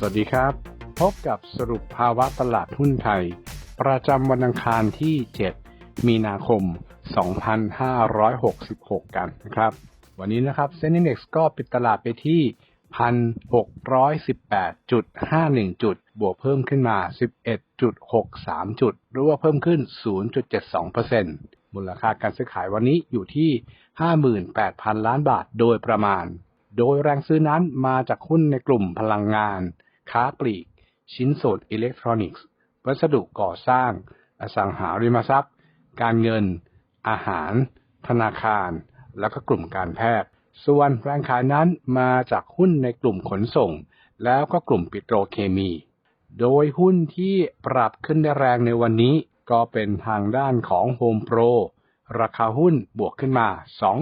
สวัสดีครับ พบกับสรุปภาวะตลาดหุ้นไทย ประจำวันอังคารที่ 7 มีนาคม 2566 กันนะครับ วันนี้นะครับเซ็นดี Index ก็ปิดตลาดไปที่ 1,618.51 จุด บวกเพิ่มขึ้นมา 11.63 จุด หรือว่าเพิ่มขึ้น 0.72%มูลค่าการซื้อขายวันนี้อยู่ที่ 58,000 ล้านบาทโดยประมาณโดยแรงซื้อนั้นมาจากหุ้นในกลุ่มพลังงาน ค้าปลีก ชิ้นส่วนอิเล็กทรอนิกส์ วัสดุก่อสร้าง อสังหาริมทรัพย์ การเงิน อาหาร ธนาคาร แล้วก็กลุ่มการแพทย์ ส่วนแรงขายนั้นมาจากหุ้นในกลุ่มขนส่ง แล้วก็กลุ่มปิโตรเคมี โดยหุ้นที่ปรับขึ้นได้แรงในวันนี้ก็เป็นทางด้านของ Home Pro ราคาหุ้นบวกขึ้นมา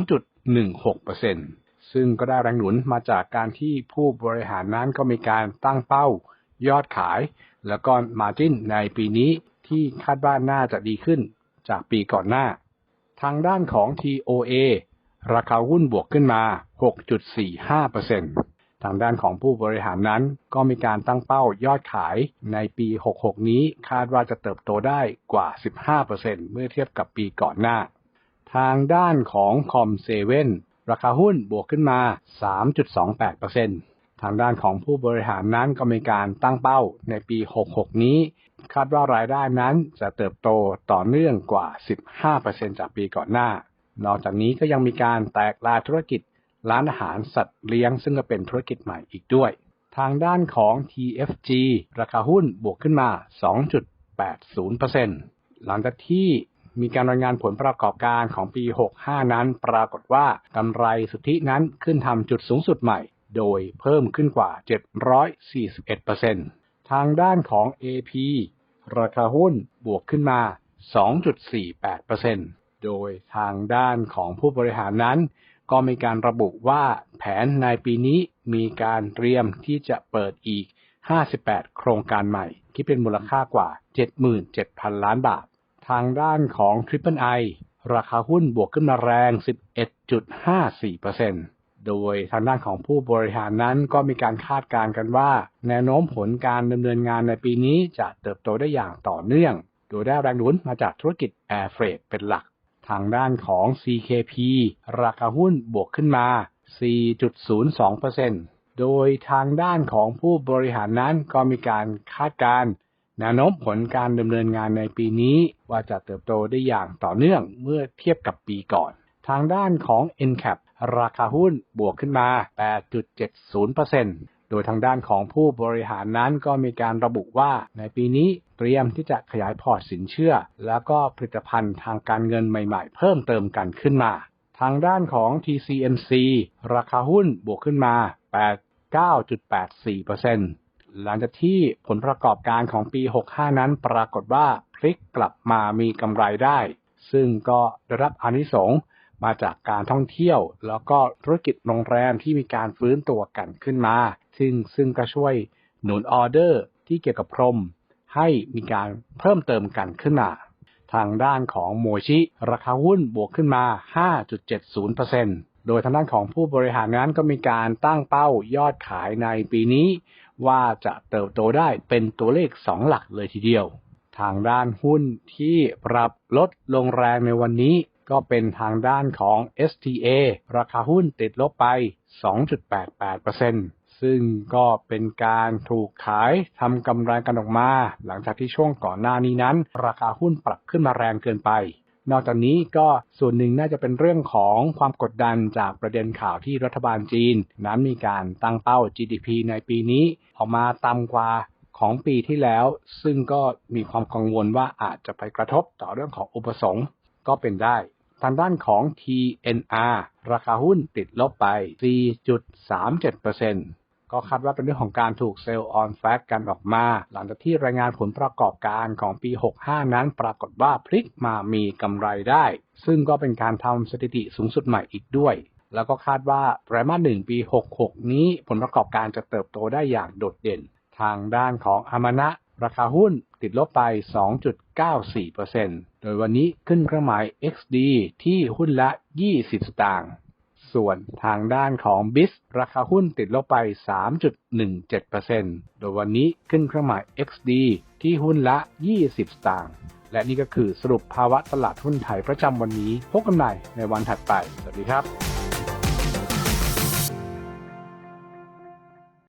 2.16% ซึ่งก็ได้แรงหนุนมาจากการที่ผู้บริหารนั้นก็มีการตั้งเป้ายอดขาย แล้วก็มาจิ้นในปีนี้ที่คาดว่าน่าจะดีขึ้นจากปีก่อนหน้า ทางด้านของ TOA ราคาหุ้นบวกขึ้นมา 6.45%ทางด้านของผู้บริหารนั้นก็มีการตั้งเป้ายอดขายในปี 66 นี้คาดว่าจะเติบโตได้กว่า 15%เมื่อเทียบกับปีก่อนหน้า ทางด้านของคอมเซเว่น ราคาหุ้นบวกขึ้นมา 3.28%ทางด้านของผู้บริหารนั้นก็มีการตั้งเป้าในปี 66 นี้ คาดว่ารายได้นั้นจะเติบโตต่อเนื่องกว่า 15%จากปีก่อนหน้า นอกจากนี้ก็ยังมีการแตกลายธุรกิจร้านอาหารสัตว์เลี้ยง ซึ่งก็เป็นธุรกิจใหม่อีกด้วย ทางด้านของ TFG ราคาหุ้นบวกขึ้นมา 2.80%หลังจากที่ มีการรายงานผลประกอบการของปี 65 นั้น ปรากฏว่ากำไรสุทธินั้นขึ้นทำจุดสูงสุดใหม่ โดยเพิ่มขึ้นกว่า 741%ทางด้านของ AP ราคาหุ้นบวกขึ้นมา 2.48%โดยทางด้านของผู้บริหารนั้น ก็มีการระบุว่าแผนในปีนี้มีการเตรียมที่จะเปิดอีก 58 โครงการใหม่ ที่เป็นมูลค่ากว่า 77,000 ล้านบาท ทางด้านของ Triple I ราคาหุ้นบวกขึ้นมาแรง 11.54%โดยทางด้านของผู้บริหารนั้นก็มีการคาดการณ์กันว่า แนวโน้มผลการดำเนินงานในปีนี้จะเติบโตได้อย่างต่อเนื่อง โดยได้แรงหนุนมาจากธุรกิจ Air Freight เป็นหลัก ทางด้านของ CKP ราคาหุ้นบวกขึ้นมา 4.02%โดยทางด้านของผู้บริหารนั้นก็มีการคาดการณ์ แนวโน้มผลการดำเนินงานในปีนี้ว่าจะเติบโตได้อย่างต่อเนื่องเมื่อเทียบกับปีก่อน ทางด้านของ NCAP ราคาหุ้นบวกขึ้นมา 8.70%โดยทางด้านของผู้บริหารนั้นก็มีการระบุว่าในปีนี้เตรียมที่จะขยายพอร์ตสินเชื่อ แล้วก็ผลิตภัณฑ์ทางการเงินใหม่ๆ เพิ่มเติมกันขึ้นมา ทางด้านของ TCMC ราคาหุ้นบวกขึ้นมา 89.84% หลังจากที่ผลประกอบการของปี 65 นั้นปรากฏว่าพลิกกลับมามีกำไรได้ ซึ่งก็ได้รับอานิสงส์มาจากการท่องเที่ยว แล้วก็ธุรกิจโรงแรมที่มีการฟื้นตัวกันขึ้นมา ซึ่งซึ่งก็ช่วยหนุนออเดอร์ที่เกี่ยวกับพรม ให้มีการเพิ่มเติมกันขึ้นมา ทางด้านของโมชิ ราคาหุ้นบวกขึ้นมา 5.70%โดยทางด้านของผู้บริหารนั้นก็มีการตั้งเป้ายอดขายในปีนี้ ว่าจะเติบโตได้เป็นตัวเลข 2 หลักเลยทีเดียว ทางด้านหุ้นที่ปรับลดลงแรงในวันนี้ ก็เป็นทางด้านของ STA ราคาหุ้นติดลบไป 2.88%ซึ่งก็เป็นการถูกขายทำกำไรกันออกมา หลังจากที่ช่วงก่อนหน้านี้นั้น ราคาหุ้นปรับขึ้นมาแรงเกินไป นอกจากนี้ก็ส่วนหนึ่งน่าจะเป็นเรื่องของความกดดันจากประเด็นข่าวที่รัฐบาลจีน นั้นมีการตั้งเป้า GDP ในปีนี้ออกมาต่ำกว่าของปีที่แล้ว ซึ่งก็มีความกังวลว่าอาจจะไปกระทบต่อเรื่องของอุปสงค์ก็เป็นได้ทางด้านของ TNR ราคาหุ้นติดลบไป 4.37% ก็คาดว่าเป็นเรื่องของการถูกเซลล์ออนแฟกกันออกมา หลังจากที่รายงานผลประกอบการของปี 65 นั้นปรากฏว่าพลิกมามีกำไรได้ ซึ่งก็เป็นการทำสถิติสูงสุดใหม่อีกด้วย แล้วก็คาดว่าไตรมาสหนึ่งปี 66 นี้ผลประกอบการจะเติบโตได้อย่างโดดเด่น ทางด้านของอามานะราคาหุ้นติดลบไป 2.94%โดยวันนี้ขึ้นเครื่องหมาย XD ที่หุ้นละ 20 สตางค์ ส่วนทางด้านของบิสราคาหุ้นติดลบไป 3.17%โดยวันนี้ขึ้นเครื่องหมาย XD ที่หุ้นละ 20 สตางค์ และนี่ก็คือสรุปภาวะตลาดหุ้นไทยประจำวันนี้ พบกันใหม่ในวันถัดไป สวัสดีครับ